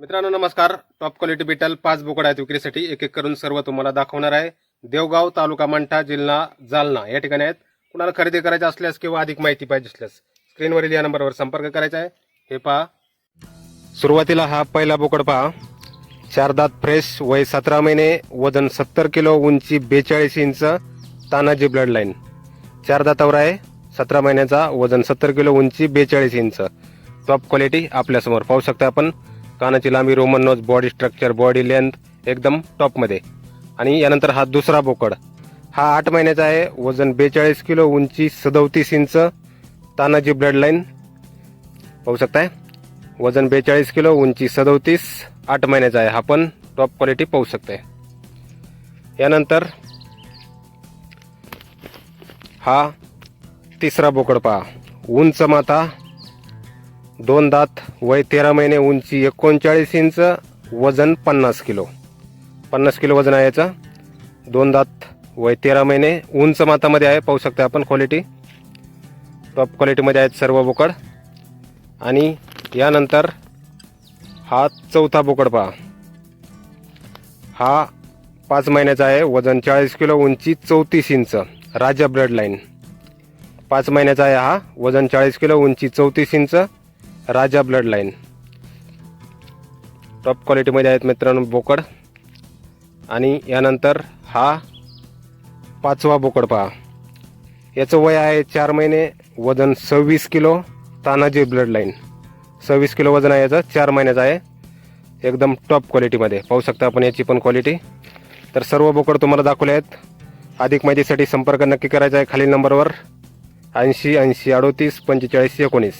मित्रांनो नमस्कार. Top quality Beetal पाच बोकड आहेत विक्रीसाठी. एक एक करून सर्व तुम्हाला दाखवणार आहे. देवगाव तालुका मंठा जिल्हा जालना या ठिकाणी आहेत. कुणाला खरेदी करायची असल्यास किंवा अधिक माहिती पाहिजे असल्यास स्क्रीनवरील या नंबरवर संपर्क करायचा आहे. हे पहा. सुरुवातीला हा पहिला बोकड पहा. चार दात फ्रेश वय सतरा महिने वजन सत्तर किलो उंची बेचाळीस इंच तानाजी ब्लड लाईन चारदातवर आहे. सतरा महिन्याचा वजन सत्तर किलो उंची बेचाळीस इंच. टॉप क्वालिटी आपल्यासमोर. पाहू शकता आपण. कानाची लांबी Roman nose body structure body length एकदम टॉपमध्ये आणि यानंतर हा दुसरा बोकड. हा आठ महिन्याचा आहे वजन बेचाळीस किलो उंची सदोतीस इंच तानाजी ब्लड लाईन पाहू शकताय? वजन बेचाळीस किलो उंची सदोतीस आठ महिन्याचा आहे. हा पण टॉप क्वालिटी पाहू शकताय. यानंतर हा तिसरा बोकड पहा. उंच माता दोन दात वय तेरा महिने उंची एकोणचाळीस इंच वजन पन्नास किलो. पन्नास किलो वजन आहे याचं. दोन दात वय तेरा महिने उंच मातामध्ये आहे. पाहू शकता आपण क्वालिटी टॉप क्वालिटीमध्ये आहेत सर्व बोकड. आणि यानंतर हा चौथा बोकड पहा. हा पाच महिन्याचा आहे. वजन चाळीस किलो उंची चौतीस इंच. Raja blood line. पाच महिन्याचा आहे हा. वजन चाळीस किलो उंची चौतीस inch. Raja blood line top क्वालिटीमध्ये आहेत मित्रांनो बोकड. आणि यानंतर हा पाचवा बोकड पहा. याचं वय आहे चार महिने वजन सव्वीस किलो तानाजी ब्लड लाईन सव्वीस किलो वजन आहे याचं चार महिन्याचं आहे. एकदम टॉप क्वालिटीमध्ये पाहू शकता आपण याची पण क्वालिटी तर सर्व बोकड तुम्हाला दाखवले आहेत. अधिक माहितीसाठी संपर्क नक्की करायचा आहे खालील नंबरवर. ऐंशी ऐंशी अडोतीस पंचेचाळीस एकोणीस.